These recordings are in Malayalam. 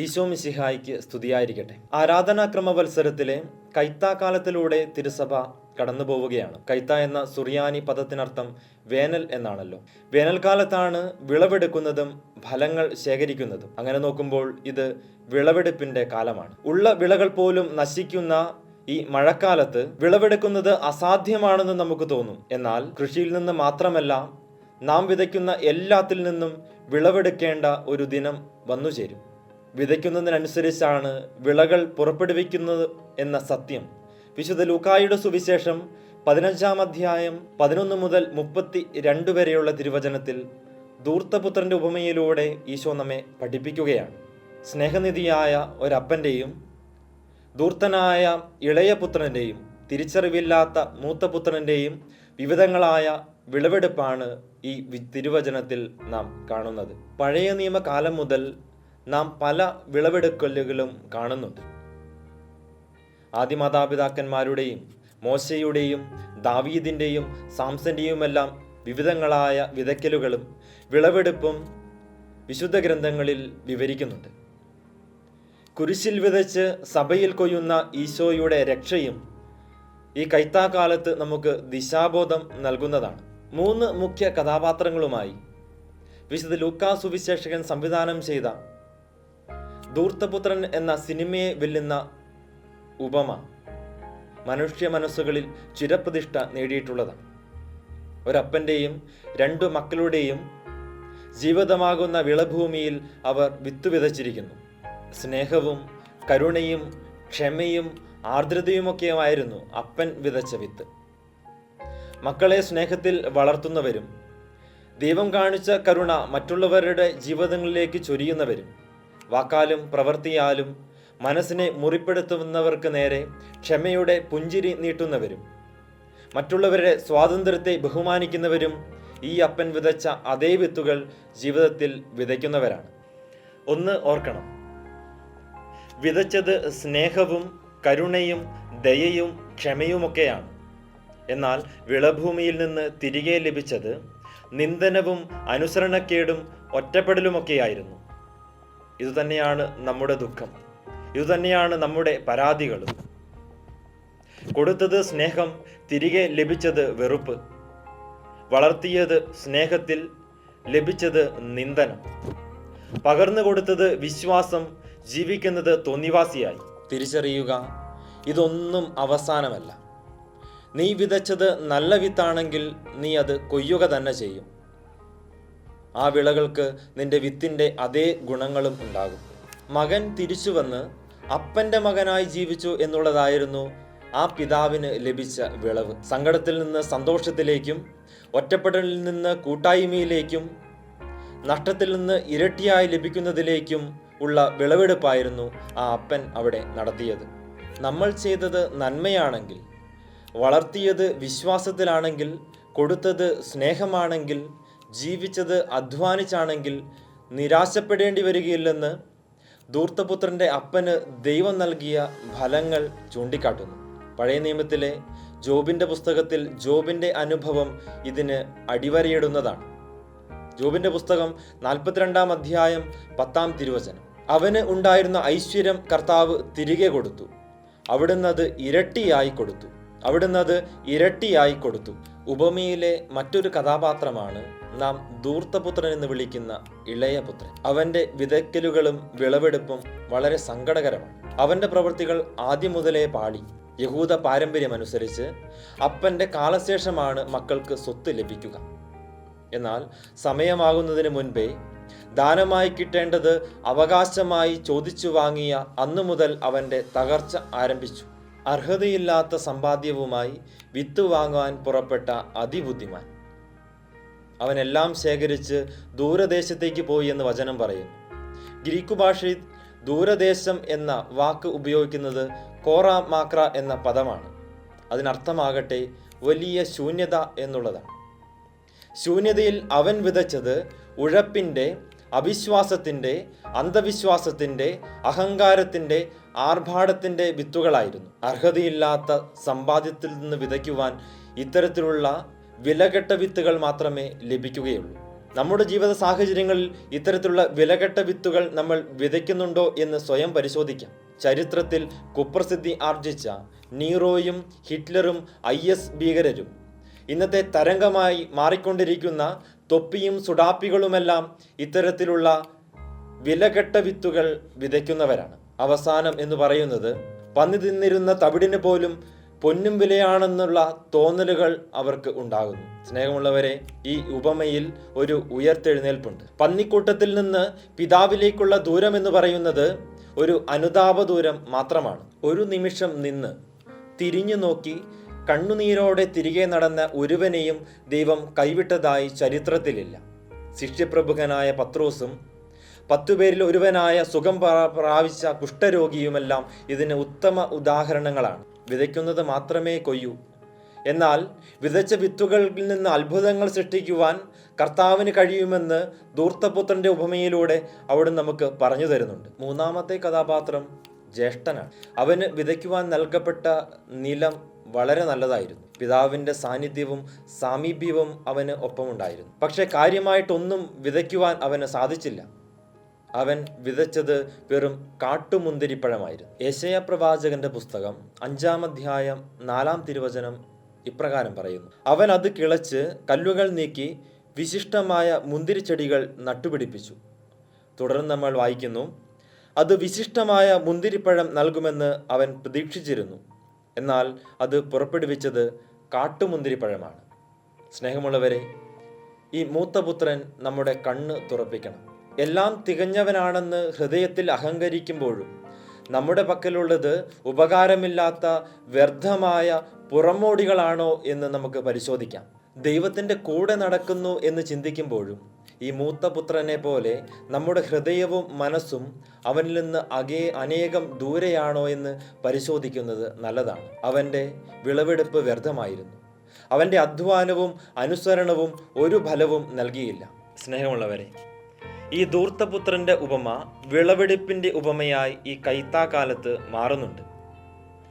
ഈശോ മിശിഹായിക്ക് സ്തുതിയായിരിക്കട്ടെ. ആരാധനാക്രമ വത്സരത്തിലെ കൈത്താക്കാലത്തിലൂടെ തിരുസഭ കടന്നു പോവുകയാണ്. കൈത്ത എന്ന സുറിയാനി പദത്തിനർത്ഥം വേനൽ എന്നാണല്ലോ. വേനൽക്കാലത്താണ് വിളവെടുക്കുന്നതും ഫലങ്ങൾ ശേഖരിക്കുന്നതും. അങ്ങനെ നോക്കുമ്പോൾ ഇത് വിളവെടുപ്പിന്റെ കാലമാണ്. ഉള്ള വിളകൾ പോലും നശിക്കുന്ന ഈ മഴക്കാലത്ത് വിളവെടുക്കുന്നത് അസാധ്യമാണെന്ന് നമുക്ക് തോന്നും. എന്നാൽ കൃഷിയിൽ നിന്ന് മാത്രമല്ല നാം വിതയ്ക്കുന്ന എല്ലാത്തിൽ നിന്നും വിളവെടുക്കേണ്ട ഒരു ദിനം വന്നു ചേരും വിതയ്ക്കുന്നതിനനുസരിച്ചാണ് വിളകൾ പുറപ്പെടുവിക്കുന്നത് എന്ന സത്യം. വിശുദ്ധ ലൂക്കായുടെ സുവിശേഷം പതിനഞ്ചാം അധ്യായം പതിനൊന്ന് മുതൽ മുപ്പത്തി രണ്ട് വരെയുള്ള തിരുവചനത്തിൽ ധൂർത്തപുത്രന്റെ ഉപമയിലൂടെ ഈശോ നമ്മെ പഠിപ്പിക്കുകയാണ്. സ്നേഹനിധിയായ ഒരപ്പന്റെയും ധൂർത്തനായ ഇളയ പുത്രന്റെയും തിരിച്ചറിവില്ലാത്ത മൂത്തപുത്രന്റെയും വിവിധങ്ങളായ വിളവെടുപ്പാണ് ഈ തിരുവചനത്തിൽ നാം കാണുന്നത്. പഴയ നിയമകാലം മുതൽ നാം പല വിളവെടുക്കലുകളും കാണുന്നുണ്ട്. ആദിമാതാപിതാക്കന്മാരുടെയും മോശയുടെയും ദാവീദിന്റെയും സാംസന്റെയുമെല്ലാം വിവിധങ്ങളായ വിതയ്ക്കലുകളും വിളവെടുപ്പും വിശുദ്ധ ഗ്രന്ഥങ്ങളിൽ വിവരിക്കുന്നുണ്ട്. കുരിശിൽ വിതച്ച് സഭയിൽ കൊയ്യുന്ന ഈശോയുടെ രക്ഷയും ഈ കൈത്താക്കാലത്ത് നമുക്ക് ദിശാബോധം നൽകുന്നതാണ്. മൂന്ന് മുഖ്യ കഥാപാത്രങ്ങളുമായി വിശുദ്ധ ലൂക്കാ സുവിശേഷകൻ സംവിധാനം ചെയ്ത ധൂർത്തപുത്രൻ എന്ന സിനിമയെ വെല്ലുന്ന ഉപമ മനുഷ്യ മനസ്സുകളിൽ ചിരപ്രതിഷ്ഠ നേടിയിട്ടുള്ളതാണ്. ഒരപ്പന്റെയും രണ്ടു മക്കളുടെയും ജീവിതമാകുന്ന വിളഭൂമിയിൽ അവർ വിത്ത് വിതച്ചിരിക്കുന്നു സ്നേഹവും കരുണയും ക്ഷമയും ആർദ്രതയുമൊക്കെയുമായിരുന്നു അപ്പൻ വിതച്ച വിത്ത്. മക്കളെ സ്നേഹത്തിൽ വളർത്തുന്നവരും ദൈവം കാണിച്ച കരുണ മറ്റുള്ളവരുടെ ജീവിതങ്ങളിലേക്ക് ചൊരിയുന്നവരും വാക്കാലും പ്രവൃത്തിയാലും മനസ്സിനെ മുറിപ്പെടുത്തുന്നവർക്ക് നേരെ ക്ഷമയുടെ പുഞ്ചിരി നീട്ടുന്നവരും മറ്റുള്ളവരുടെ സ്വാതന്ത്ര്യത്തെ ബഹുമാനിക്കുന്നവരും ഈ അപ്പൻ വിതച്ച അതേ വിത്തുകൾ ജീവിതത്തിൽ വിതയ്ക്കുന്നവരാണ്. ഒന്ന് ഓർക്കണം. വിതച്ചത് സ്നേഹവും കരുണയും ദയയും ക്ഷമയുമൊക്കെയാണ്. എന്നാൽ വിളഭൂമിയിൽ നിന്ന് തിരികെ ലഭിച്ചത് നിന്ദനവും അനുസരണക്കേടും ഒറ്റപ്പെടലുമൊക്കെയായിരുന്നു. ഇതുതന്നെയാണ് നമ്മുടെ ദുഃഖം. ഇതുതന്നെയാണ് നമ്മുടെ പരാതികളും. കൊടുത്തത് സ്നേഹം തിരികെ ലഭിച്ചത് വെറുപ്പ്. വളർത്തിയത് സ്നേഹത്തിൽ ലഭിച്ചത് നിന്ദനം. പകർന്നു കൊടുത്തത് വിശ്വാസം ജീവിക്കുന്നത് തോന്നിവാസിയായി. തിരിച്ചറിയുക ഇതൊന്നും അവസാനമല്ല. നീ വിതച്ചത് നല്ല വിത്താണെങ്കിൽ നീ അത് കൊയ്യുക തന്നെ ചെയ്യും. ആ വിളകൾക്ക് നിന്റെ വിത്തിന്റെ അതേ ഗുണങ്ങളും ഉണ്ടാകും. മകൻ തിരിച്ചു വന്ന് അപ്പന്റെ മകനായി ജീവിച്ചു എന്നുള്ളതായിരുന്നു ആ പിതാവിന് ലഭിച്ച വിളവ്. സങ്കടത്തിൽ നിന്ന് സന്തോഷത്തിലേക്കും ഒറ്റപ്പെടലിൽ നിന്ന് കൂട്ടായ്മയിലേക്കും നഷ്ടത്തിൽ നിന്ന് ഇരട്ടിയായി ലഭിക്കുന്നതിലേക്കും ഉള്ള വിളവെടുപ്പായിരുന്നു ആ അപ്പൻ അവിടെ നടത്തിയത്. നമ്മൾ ചെയ്തത് നന്മയാണെങ്കിൽ വളർത്തിയത് വിശ്വാസത്തിലാണെങ്കിൽ കൊടുത്തത് സ്നേഹമാണെങ്കിൽ ജീവിച്ചത് അധ്വാനിച്ചാണെങ്കിൽ നിരാശപ്പെടേണ്ടി വരികയില്ലെന്ന് ദൂർത്തപുത്രന്റെ അപ്പന് ദൈവം നൽകിയ ഫലങ്ങൾ ചൂണ്ടിക്കാട്ടുന്നു. പഴയ നിയമത്തിലെ ജോബിന്റെ പുസ്തകത്തിൽ ജോബിന്റെ അനുഭവം ഇതിന് അടിവരയിടുന്നതാണ്. ജോബിന്റെ പുസ്തകം നാൽപ്പത്തിരണ്ടാം അധ്യായം പത്താം തിരുവചനം. അവന് ഉണ്ടായിരുന്ന ഐശ്വര്യം കർത്താവ് തിരികെ കൊടുത്തു. അവിടുന്ന് അത് ഇരട്ടിയായി കൊടുത്തു. അവിടുന്ന് അത് ഇരട്ടിയായി കൊടുത്തു. ഉപമയിലെ മറ്റൊരു കഥാപാത്രമാണ് നാം ധൂർത്തപുത്രൻ എന്ന് വിളിക്കുന്ന ഇളയ പുത്രൻ. അവന്റെ വിതയ്ക്കലുകളും വിളവെടുപ്പും വളരെ സങ്കടകരമാണ്. അവന്റെ പ്രവൃത്തികൾ ആദ്യം മുതലേ പാളി. യഹൂദ പാരമ്പര്യമനുസരിച്ച് അപ്പന്റെ കാലശേഷമാണ് മക്കൾക്ക് സ്വത്ത് ലഭിക്കുക. എന്നാൽ സമയമാകുന്നതിന് മുൻപേ ദാനമായി കിട്ടേണ്ടത് അവകാശമായി ചോദിച്ചു വാങ്ങിയ അന്നു മുതൽ അവന്റെ തകർച്ച ആരംഭിച്ചു. അർഹതയില്ലാത്ത സമ്പാദ്യവുമായി വിത്ത് വാങ്ങാൻ പുറപ്പെട്ട അതിബുദ്ധിമാൻ. അവനെല്ലാം ശേഖരിച്ച് ദൂരദേശത്തേക്ക് പോയി എന്ന് വചനം പറയും. ഗ്രീക്കു ഭാഷയിൽ ദൂരദേശം എന്ന വാക്ക് ഉപയോഗിക്കുന്നത് കോറ മാക്ര എന്ന പദമാണ്. അതിനർത്ഥമാകട്ടെ വലിയ ശൂന്യത എന്നുള്ളതാണ്. ശൂന്യതയിൽ അവൻ വിതച്ചത് ഉഴപ്പിന്റെ അവിശ്വാസത്തിന്റെ അന്ധവിശ്വാസത്തിന്റെ അഹങ്കാരത്തിന്റെ ആർഭാടത്തിന്റെ വിത്തുകളായിരുന്നു. അർഹതയില്ലാത്ത സമ്പാദ്യത്തിൽ നിന്ന് വിതയ്ക്കുവാൻ ഇത്തരത്തിലുള്ള വിലകെട്ട വിത്തുകൾ മാത്രമേ ലഭിക്കുകയുള്ളൂ. നമ്മുടെ ജീവിത സാഹചര്യങ്ങളിൽ ഇത്തരത്തിലുള്ള വിലകെട്ട വിത്തുകൾ നമ്മൾ വിതയ്ക്കുന്നുണ്ടോ എന്ന് സ്വയം പരിശോധിക്കാം. ചരിത്രത്തിൽ കുപ്രസിദ്ധി ആർജിച്ച നീറോയും ഹിറ്റ്ലറും ഐ എസ് ഭീകരരും ഇന്നത്തെ തരംഗമായി മാറിക്കൊണ്ടിരിക്കുന്ന തൊപ്പിയും സുഡാപ്പികളുമെല്ലാം ഇത്തരത്തിലുള്ള വിലകെട്ട വിത്തുകൾ വിതയ്ക്കുന്നവരാണ്. അവസാനം എന്ന് പറയുന്നത് പന്നി തിന്നിരുന്ന തവിടിന് പോലും പൊന്നും വിലയാണെന്നുള്ള തോന്നലുകൾ അവർക്ക് ഉണ്ടാകുന്നു. സ്നേഹമുള്ളവരെ ഈ ഉപമയിൽ ഒരു ഉയർത്തെഴുന്നേൽപ്പുണ്ട്. പന്നിക്കൂട്ടത്തിൽ നിന്ന് പിതാവിലേക്കുള്ള ദൂരം എന്ന് പറയുന്നത് ഒരു അനുതാപ ദൂരം മാത്രമാണ്. ഒരു നിമിഷം നിന്ന് തിരിഞ്ഞു നോക്കി കണ്ണുനീരോടെ തിരികെ നടന്ന ഒരുവനെയും ദൈവം കൈവിട്ടതായി ചരിത്രത്തിലില്ല. ശിഷ്യപ്രഭുഖനായ പത്രോസും പത്തുപേരിൽ ഒരുവനായ സുഖം പ്രാ- പ്രാപിച്ച കുഷ്ഠരോഗിയുമെല്ലാം ഇതിന് ഉത്തമ ഉദാഹരണങ്ങളാണ്. വിതയ്ക്കുന്നത് മാത്രമേ കൊയ്യൂ. എന്നാൽ വിതച്ച വിത്തുകളിൽ നിന്ന് അത്ഭുതങ്ങൾ സൃഷ്ടിക്കുവാൻ കർത്താവിന് കഴിയുമെന്ന് ദൂർത്തപുത്രന്റെ ഉപമയിലൂടെ അവിടെ നമുക്ക് പറഞ്ഞു തരുന്നുണ്ട്. മൂന്നാമത്തെ കഥാപാത്രം ജ്യേഷ്ഠനാണ്. അവന് വിതയ്ക്കുവാൻ നൽകപ്പെട്ട നിലം വളരെ നല്ലതായിരുന്നു. പിതാവിന്റെ സാന്നിധ്യവും സാമീപ്യവും അവന് ഒപ്പമുണ്ടായിരുന്നു. പക്ഷേ കാര്യമായിട്ടൊന്നും വിതയ്ക്കുവാൻ അവന് സാധിച്ചില്ല. അവൻ വിതച്ചത് വെറും കാട്ടുമുന്തിരിപ്പഴമായിരുന്നു ഏശയ പ്രവാചകന്റെ പുസ്തകം അഞ്ചാം അധ്യായം നാലാം തിരുവചനം ഇപ്രകാരം പറയുന്നു. അവൻ അത് കിളച്ച് കല്ലുകൾ നീക്കി വിശിഷ്ടമായ മുന്തിരിച്ചെടികൾ നട്ടുപിടിപ്പിച്ചു. തുടർന്ന് നമ്മൾ വായിക്കുന്നു അത് വിശിഷ്ടമായ മുന്തിരിപ്പഴം നൽകുമെന്ന് അവൻ പ്രതീക്ഷിച്ചിരുന്നു. എന്നാൽ അത് പുറപ്പെടുവിച്ചത് കാട്ടുമുന്തിരിപ്പഴമാണ് സ്നേഹമുള്ളവരെ ഈ മൂത്തപുത്രൻ നമ്മുടെ കണ്ണ് തുറപ്പിക്കണം. എല്ലാം തികഞ്ഞവനാണെന്ന് ഹൃദയത്തിൽ അഹങ്കരിക്കുമ്പോഴും നമ്മുടെ പക്കലുള്ളത് ഉപകാരമില്ലാത്ത വ്യർത്ഥമായ പുറമോടികളാണോ എന്ന് നമുക്ക് പരിശോധിക്കാം. ദൈവത്തിന്റെ കൂടെ നടക്കുന്നു എന്ന് ചിന്തിക്കുമ്പോഴും ഈ മൂത്തപുത്രനെ പോലെ നമ്മുടെ ഹൃദയവും മനസ്സും അവനിൽ നിന്ന് അകേ അനേകം ദൂരെയാണോ എന്ന് പരിശോധിക്കുന്നത് നല്ലതാണ്. അവന്റെ വിളവെടുപ്പ് വ്യർത്ഥമായിരുന്നു. അവന്റെ അധ്വാനവും അനുസരണവും ഒരു ഫലവും നൽകിയില്ല. സ്നേഹമുള്ളവരെ ഈ ധൂർത്തപുത്രന്റെ ഉപമ വിളവെടുപ്പിന്റെ ഉപമയായി ഈ കൈത്താക്കാലത്ത് മാറുന്നുണ്ട്.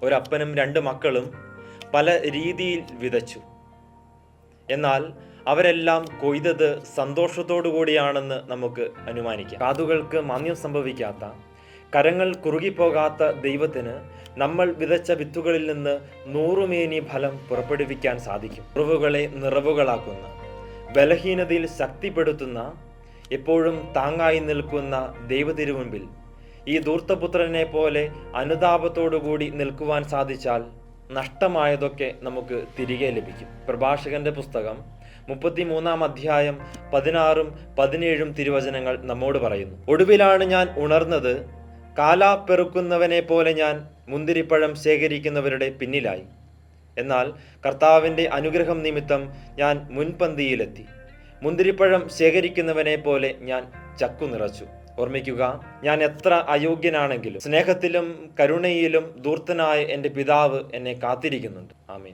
ഒരപ്പനും രണ്ട് മക്കളും പല രീതിയിൽ വിതച്ചു. എന്നാൽ അവരെല്ലാം കൊയ്തത് സന്തോഷത്തോടു കൂടിയാണെന്ന് നമുക്ക് അനുമാനിക്കാം. കാതുകൾക്ക് മാന്യം സംഭവിക്കാത്ത കരങ്ങൾ കുറുകിപ്പോകാത്ത ദൈവത്തിന് നമ്മൾ വിതച്ച വിത്തുകളിൽ നിന്ന് നൂറുമേനി ഫലം പുറപ്പെടുവിക്കാൻ സാധിക്കും. കുറവുകളെ നിറവുകളാക്കുന്ന ബലഹീനതയിൽ ശക്തിപ്പെടുത്തുന്ന എപ്പോഴും താങ്ങായി നിൽക്കുന്ന ദൈവതിരുമുൻപിൽ ഈ ധൂർത്തപുത്രനെ പോലെ അനുതാപത്തോടുകൂടി നിൽക്കുവാൻ സാധിച്ചാൽ നഷ്ടമായതൊക്കെ നമുക്ക് തിരികെ ലഭിക്കും. പ്രഭാഷകന്റെ പുസ്തകം മുപ്പത്തിമൂന്നാം അധ്യായം പതിനാറും പതിനേഴും തിരുവചനങ്ങൾ നമ്മോട് പറയുന്നു. ഒടുവിലാണ് ഞാൻ ഉണർന്നത് കാലാ പെറുക്കുന്നവനെ പോലെ ഞാൻ മുന്തിരിപ്പഴം ശേഖരിക്കുന്നവരുടെ പിന്നിലായി. എന്നാൽ കർത്താവിന്റെ അനുഗ്രഹം നിമിത്തം ഞാൻ മുൻപന്തിയിലെത്തി. മുന്തിരിപ്പഴം ശേഖരിക്കുന്നവനെ പോലെ ഞാൻ ചക്കു നിറച്ചു. ഓർമ്മിക്കുക ഞാൻ എത്ര അയോഗ്യനാണെങ്കിലും സ്നേഹത്തിലും കരുണയിലും ദൂർത്തനായ എന്റെ പിതാവ് എന്നെ കാത്തിരിക്കുന്നുണ്ട്. ആമീൻ.